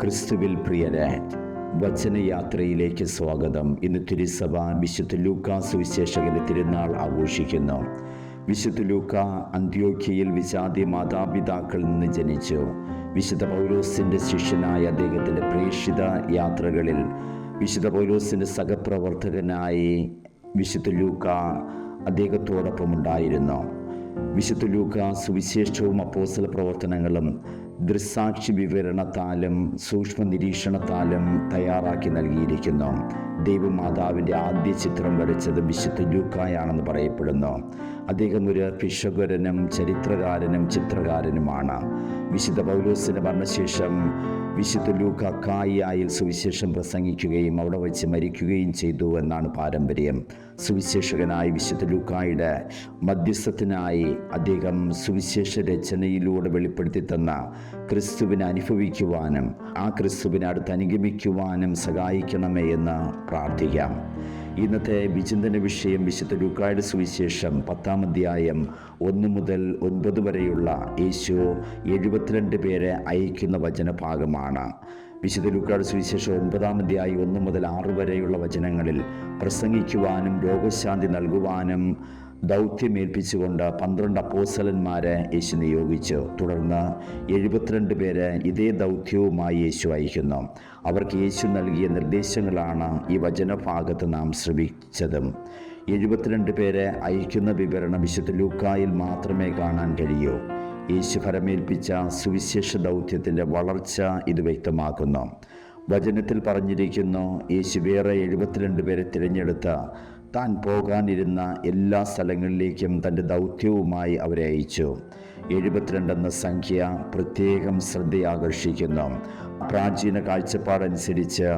ക്രിസ്തുവിൽ പ്രിയരെ വചനയാത്രയിലേക്ക് സ്വാഗതം. ഇന്ന് തിരുസഭ വിശുദ്ധ ലൂക്ക സുവിശേഷകന്റെ തിരുനാൾ ആഘോഷിക്കുന്നു. വിശുദ്ധ ലൂക്ക അന്ത്യോഖ്യയിൽ വിജാതി മാതാപിതാക്കളിൽ നിന്ന് ജനിച്ചു. വിശുദ്ധ പൗലോസിന്റെ ശിഷ്യനായ അദ്ദേഹത്തിന്റെ പ്രേക്ഷിത യാത്രകളിൽ വിശുദ്ധ പൗലോസിന്റെ സഹപ്രവർത്തകനായി വിശുദ്ധ ലൂക്ക അദ്ദേഹത്തോടൊപ്പം ഉണ്ടായിരുന്നു വിശുദ്ധ ലൂക്ക സുവിശേഷവും അപ്പോസല പ്രവർത്തനങ്ങളും ദൃസാക്ഷി വിവരണത്താലും സൂക്ഷ്മ നിരീക്ഷണത്താലും തയ്യാറാക്കി നൽകിയിരിക്കുന്നു. ദൈവമാതാവിന്റെ ആദ്യ ചിത്രം വരച്ചത് വിശുദ്ധ ലൂക്കായാണെന്ന് പറയപ്പെടുന്നു. അദ്ദേഹം ഒരു ഭിഷകുരനും ചരിത്രകാരനും ചിത്രകാരനുമാണ്. വിശുദ്ധ പൗലോസിന് മരണശേഷം വിശുദ്ധ ലൂക്ക കായിയായിൽ സുവിശേഷം പ്രസംഗിക്കുകയും അവിടെ വെച്ച് മരിക്കുകയും ചെയ്തു എന്നാണ് പാരമ്പര്യം. സുവിശേഷകനായി വിശുദ്ധ ലൂക്കായുടെ മധ്യസ്ഥത്തിനായി അദ്ദേഹം സുവിശേഷ രചനയിലൂടെ വെളിപ്പെടുത്തി തന്ന ക്രിസ്തുവിനെ അനുഭവിക്കുവാനും ആ ക്രിസ്തുവിനെ അടുത്ത് അനുഗമിക്കുവാനും സഹായിക്കണമേ എന്ന് പ്രാർത്ഥിക്കാം. ഇന്നത്തെ വിചിന്തന വിഷയം വിശുദ്ധ ലൂക്കായുടെ സുവിശേഷം പത്താം അധ്യായം ഒന്ന് മുതൽ ഒൻപത് വരെയുള്ള യേശു എഴുപത്തിരണ്ട് പേരെ അയക്കുന്ന വചനഭാഗമാണ്. വിശുദ്ധ ലൂക്കായുടെ സുവിശേഷം ഒൻപതാം അധ്യായം ഒന്ന് മുതൽ ആറ് വരെയുള്ള വചനങ്ങളിൽ പ്രസംഗിക്കുവാനും രോഗശാന്തി നൽകുവാനും ദൗത്യമേൽപ്പിച്ചുകൊണ്ട് പന്ത്രണ്ട് അപ്പോസലന്മാരെ യേശു നിയോഗിച്ചു. തുടർന്ന് എഴുപത്തിരണ്ട് പേര് ഇതേ ദൗത്യവുമായി യേശു അയക്കുന്നു. അവർക്ക് യേശു നൽകിയ നിർദ്ദേശങ്ങളാണ് ഈ വചനഭാഗത്ത് നാം ശ്രമിച്ചതും എഴുപത്തിരണ്ട് പേരെ അയക്കുന്ന വിവരണം വിശുദ്ധ ലൂക്കായിൽ മാത്രമേ കാണാൻ കഴിയൂ. യേശു ഫലമേൽപ്പിച്ച സുവിശേഷ ദൗത്യത്തിന്റെ വളർച്ച ഇത് വ്യക്തമാക്കുന്നു. വചനത്തിൽ പറഞ്ഞിരിക്കുന്നു യേശു വേറെ എഴുപത്തിരണ്ട് പേരെ തിരഞ്ഞെടുത്ത താൻ പോകാനിരുന്ന എല്ലാ സ്ഥലങ്ങളിലേക്കും തന്റെ ദൗത്യവുമായി അവരെ അയച്ചു. എഴുപത്തിരണ്ടെന്ന സംഖ്യ പ്രത്യേകം ശ്രദ്ധയാകർഷിക്കുന്നു. പ്രാചീന കാഴ്ചപ്പാടനുസരിച്ച്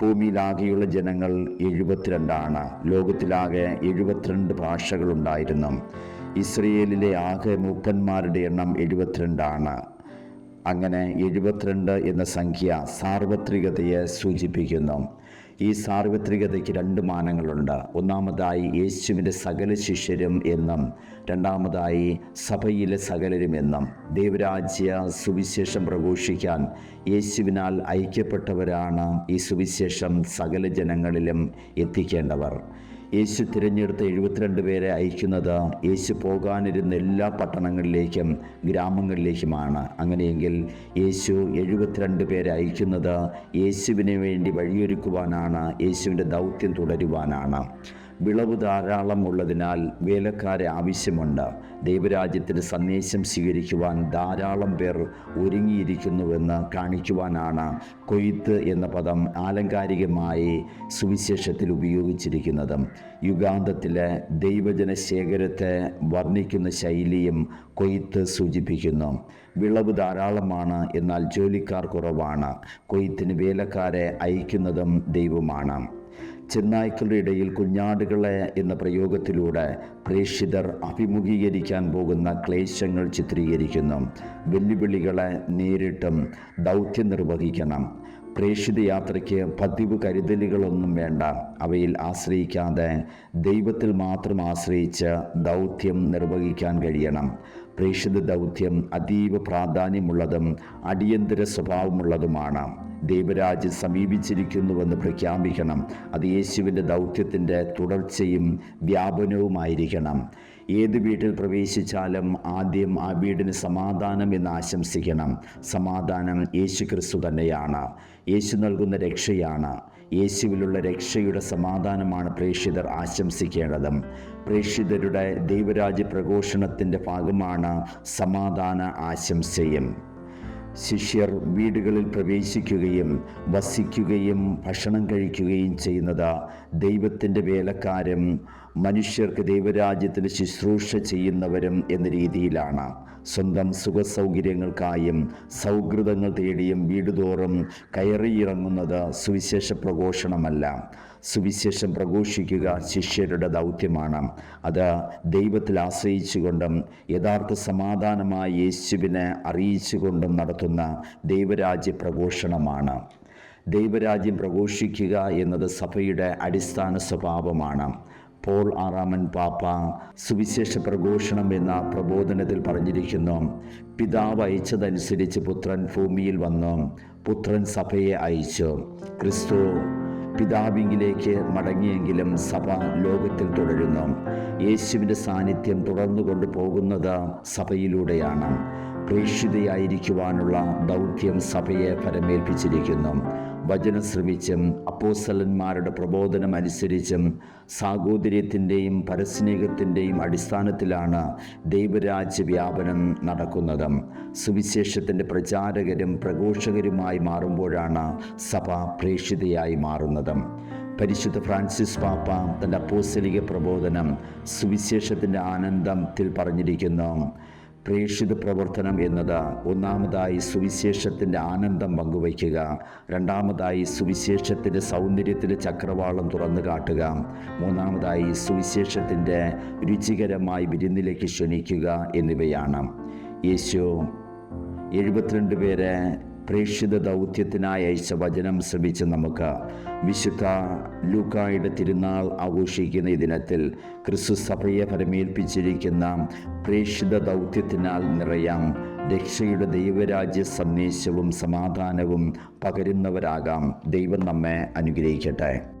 ഭൂമിയിലാകെയുള്ള ജനങ്ങൾ എഴുപത്തിരണ്ടാണ്. ലോകത്തിലാകെ എഴുപത്തിരണ്ട് ഭാഷകളുണ്ടായിരുന്നു. ഇസ്രയേലിലെ ആകെ മൂപ്പന്മാരുടെ എണ്ണം എഴുപത്തിരണ്ടാണ്. അങ്ങനെ എഴുപത്തിരണ്ട് എന്ന സംഖ്യ സാർവത്രികതയെ സൂചിപ്പിക്കുന്നു. ഈ സാർവത്രികതയ്ക്ക് രണ്ട് മാനങ്ങളുണ്ട്. ഒന്നാമതായി യേശുവിന്റെ സകല ശിഷ്യരും എന്നും രണ്ടാമതായി സഭയിലെ സകലരും എന്നും. ദൈവരാജ്യ സുവിശേഷം പ്രഘോഷിക്കാൻ യേശുവിനാൽ ഐക്യപ്പെട്ടവരാണ് ഈ സുവിശേഷം സകല ജനങ്ങളിലും എത്തിക്കേണ്ടവർ. യേശു തിരഞ്ഞെടുത്ത എഴുപത്തിരണ്ട് പേരെ അയക്കുന്നത് യേശു പോകാനിരുന്ന എല്ലാ പട്ടണങ്ങളിലേക്കും ഗ്രാമങ്ങളിലേക്കുമാണ്. അങ്ങനെയെങ്കിൽ യേശു എഴുപത്തിരണ്ട് പേരെ അയക്കുന്നത് യേശുവിന് വേണ്ടി വഴിയൊരുക്കുവാനാണ് യേശുവിന്റെ ദൗത്യം തുടരുവാനാണ്. വിളവ് ധാരാളം ഉള്ളതിനാൽ വേലക്കാരെ ആവശ്യമുണ്ട്. ദൈവരാജ്യത്തിന്റെ സന്ദേശം സ്വീകരിക്കുവാൻ ധാരാളം പേർ ഒരുങ്ങിയിരിക്കുന്നുവെന്ന് കാണിക്കുവാനാണ് കൊയ്ത്ത് എന്ന പദം ആലങ്കാരികമായി സുവിശേഷത്തിൽ ഉപയോഗിച്ചിരിക്കുന്നത്. യുഗാന്തത്തിലെ ദൈവജന ശേഖരത്തെ വർണിക്കുന്ന ശൈലിയും കൊയ്ത്ത് സൂചിപ്പിക്കുന്നു. വിളവ് ധാരാളമാണ് എന്നാൽ ജോലിക്കാർ കുറവാണ്. കൊയ്ത്തിന് വേലക്കാരെ അയക്കുന്നതും ദൈവമാണ്. ചെന്നായ്ക്കളുടെ ഇടയിൽ കുഞ്ഞാടുകളെ എന്ന പ്രയോഗത്തിലൂടെ പ്രേക്ഷിതർ അഭിമുഖീകരിക്കാൻ പോകുന്ന ക്ലേശങ്ങൾ ചിത്രീകരിക്കുന്നു. വെല്ലുവിളികളെ നേരിട്ടും ദൗത്യം നിർവഹിക്കണം. പ്രേക്ഷിത യാത്രയ്ക്ക് പതിവ് കരുതലുകളൊന്നും വേണ്ട. അവയിൽ ആശ്രയിക്കാതെ ദൈവത്തിൽ മാത്രം ആശ്രയിച്ച് ദൗത്യം നിർവഹിക്കാൻ കഴിയണം. പ്രേക്ഷിത ദൗത്യം അതീവ പ്രാധാന്യമുള്ളതും അടിയന്തര സ്വഭാവമുള്ളതുമാണ്. ദൈവരാജ്യം സമീപിച്ചിരിക്കുന്നുവെന്ന് പ്രഖ്യാപിക്കണം. അത് യേശുവിന്റെ ദൗത്യത്തിന്റെ തുടർച്ചയും വ്യാപനവുമായിരിക്കണം. ഏത് വീട്ടിൽ പ്രവേശിച്ചാലും ആദ്യം ആ വീടിന് സമാധാനം എന്ന് ആശംസിക്കണം. സമാധാനം യേശു ക്രിസ്തു തന്നെയാണ്. യേശു നൽകുന്ന രക്ഷയാണ്. യേശുവിലുള്ള രക്ഷയുടെ സമാധാനമാണ് പ്രേക്ഷിതർ ആശംസിക്കേണ്ടതും. പ്രേക്ഷിതരുടെ ദൈവരാജ്യ പ്രഘോഷണത്തിന്റെ ഭാഗമാണ് സമാധാന ആശംസയും. ശിഷ്യർ വീടുകളിൽ പ്രവേശിക്കുകയും വസിക്കുകയും ഭക്ഷണം കഴിക്കുകയും ചെയ്യുന്നത്. ദൈവത്തിന്റെ വേലക്കാരും മനുഷ്യർക്ക് ദൈവരാജ്യത്തിന് ശുശ്രൂഷ ചെയ്യുന്നവരും എന്ന രീതിയിലാണ്. സ്വന്തം സുഖസൗകര്യങ്ങൾക്കായും സൗഹൃദങ്ങൾ തേടിയും വീടുതോറും കയറിയിറങ്ങുന്നത് സുവിശേഷ പ്രഘോഷണമല്ല. സുവിശേഷം പ്രഘോഷിക്കുക ശിഷ്യരുടെ ദൗത്യമാണ്. അത് ദൈവത്തിൽ ആശ്രയിച്ചുകൊണ്ടും യഥാർത്ഥ സമാധാനമായ യേശുവിനെ അറിയിച്ചുകൊണ്ടും നടത്തുന്ന. ദൈവരാജ്യ പ്രഘോഷണമാണ്. ദൈവരാജ്യം പ്രഘോഷിക്കുക എന്നത് സഭയുടെ അടിസ്ഥാന സ്വഭാവമാണ്. പോൾ ആറാമൻ പാപ്പ സുവിശേഷ പ്രഘോഷണം എന്ന പ്രബോധനത്തിൽ പറഞ്ഞിരിക്കുന്നു. പിതാവ് അയച്ചതനുസരിച്ച് പുത്രൻ ഭൂമിയിൽ വന്നു. പുത്രൻ സഭയെ അയച്ചു. ക്രിസ്തു പിതാവിങ്കിലേക്ക് മടങ്ങിയെങ്കിലും സഭ ലോകത്തിൽ തുടരുന്നു. യേശുവിന്റെ സാന്നിധ്യം തുടർന്നു കൊണ്ടുപോകുന്നത് സഭയിലൂടെയാണ്. പ്രേക്ഷിതയായിരിക്കുവാനുള്ള ദൗത്യം സഭയെ പരമേൽപ്പിച്ചിരിക്കുന്നു വചന ശ്രമിച്ചും അപ്പോസലന്മാരുടെ പ്രബോധനം അനുസരിച്ചും സാഹോദര്യത്തിന്റെയും പരസ്നേഹത്തിന്റെയും അടിസ്ഥാനത്തിലാണ് ദൈവരാജ്യ വ്യാപനം നടക്കുന്നത്. സുവിശേഷത്തിന്റെ പ്രചാരകരും പ്രഘോഷകരുമായി മാറുമ്പോഴാണ് സഭ പ്രേക്ഷിതയായി മാറുന്നത്. പരിശുദ്ധ ഫ്രാൻസിസ് പാപ്പ തന്റെ അപ്പോസ്തലിക പ്രബോധനം സുവിശേഷത്തിന്റെ ആനന്ദത്തിൽ പറഞ്ഞിരിക്കുന്നു. പ്രേക്ഷിത പ്രവർത്തനം എന്നത് ഒന്നാമതായി സുവിശേഷത്തിന്റെ ആനന്ദം പങ്കുവയ്ക്കുക. രണ്ടാമതായി സുവിശേഷത്തിന്റെ സൗന്ദര്യത്തിന്റെ ചക്രവാളം തുറന്നു കാട്ടുക. മൂന്നാമതായി സുവിശേഷത്തിന്റെ രുചികരമായി വിരുന്നിലേക്ക് ക്ഷണിക്കുക എന്നിവയാണ്. യേശു എഴുപത്തിരണ്ട് പേരെ പ്രേക്ഷിത ദൗത്യത്തിനായി അയച്ച വചനം ശ്രമിച്ച് നമുക്ക് വിശുദ്ധ ലൂക്കായുടെ തിരുനാൾ ആഘോഷിക്കുന്ന ഈ ദിനത്തിൽ ക്രിസ്തു സഭയെ പരമേൽപ്പിച്ചിരിക്കുന്ന പ്രേക്ഷിത ദൗത്യത്തിനാൽ നിറയാം. രക്ഷയുടെ ദൈവരാജ്യ സന്ദേശവും സമാധാനവും പകരുന്നവരാകാം. ദൈവം നമ്മെ അനുഗ്രഹിക്കട്ടെ.